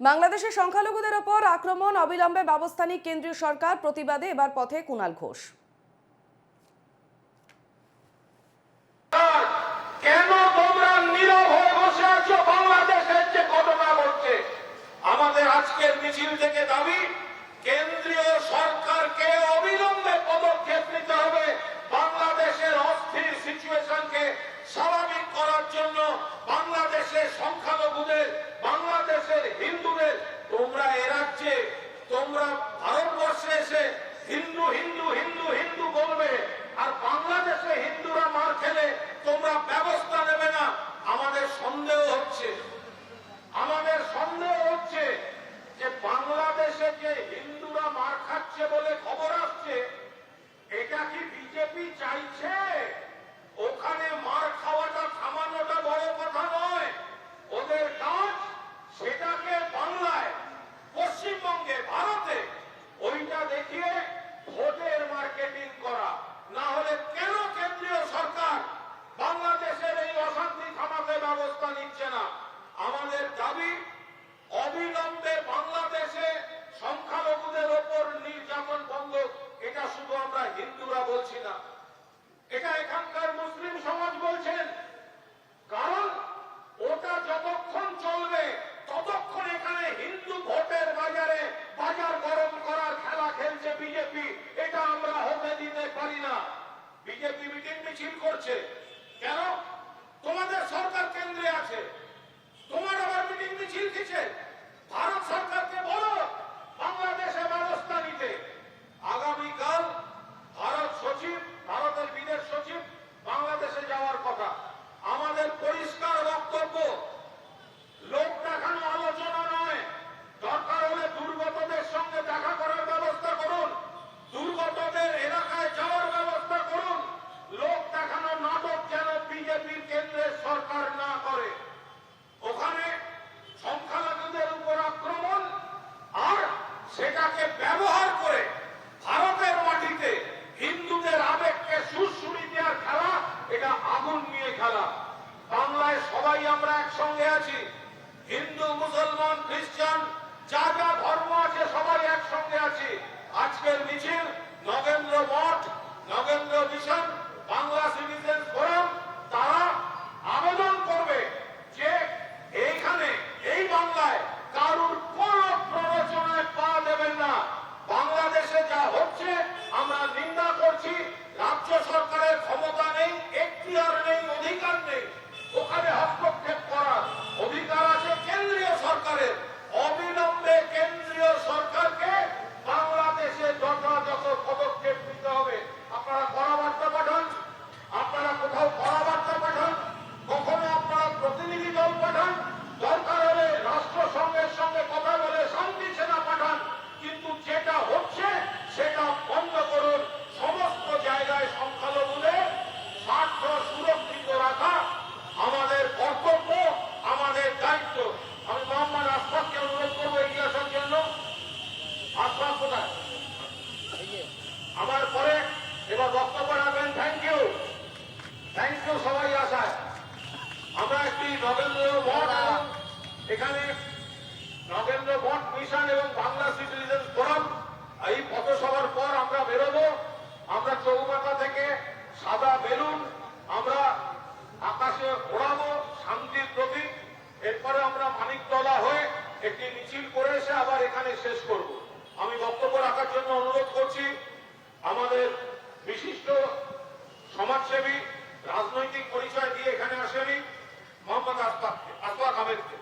বাংলাদেশের সংখ্যালঘুদের ওপর আক্রমণ অবিলম্বে ব্যবস্থা নিয়ে কেন্দ্রীয় সরকার প্রতিবাদে এবার পথে কুণাল ঘোষ। আমাদের আজকের মিছিল থেকে দাবি ভারতবর্ষে এসে হিন্দু হিন্দু হিন্দু হিন্দু বলবে, আর বাংলাদেশে হিন্দুরা মার খেলে তোমরা ব্যবস্থা নেবে না, আমাদের সন্দেহ হচ্ছে। আমাদের সন্দেহ হচ্ছে যে বাংলাদেশে যে হিন্দুরা মার খাচ্ছে বলে খবর আসছে, এটা কি বিজেপি চাইছে? করছে কেন? তোমাদের সরকার কেন্দ্রে আছে। তোমার আবার মিটিং মিছিল দিচ্ছে ভারত সরকারকে বলো। হিন্দু মুসলমান খ্রিস্টান যা যা ধর্ম আছে সবাই একসঙ্গে আছে। আজকের মিছিল নগেন্দ্র মঠ একটি মিছিল করে এসে আবার এখানে শেষ করব। আমি বক্তব্য রাখার জন্য অনুরোধ করছি, আমাদের বিশিষ্ট সমাজসেবী, রাজনৈতিক পরিচয় দিয়ে এখানে আসেনি, মোহাম্মদ আসফাক আসফাক আহমেদকে।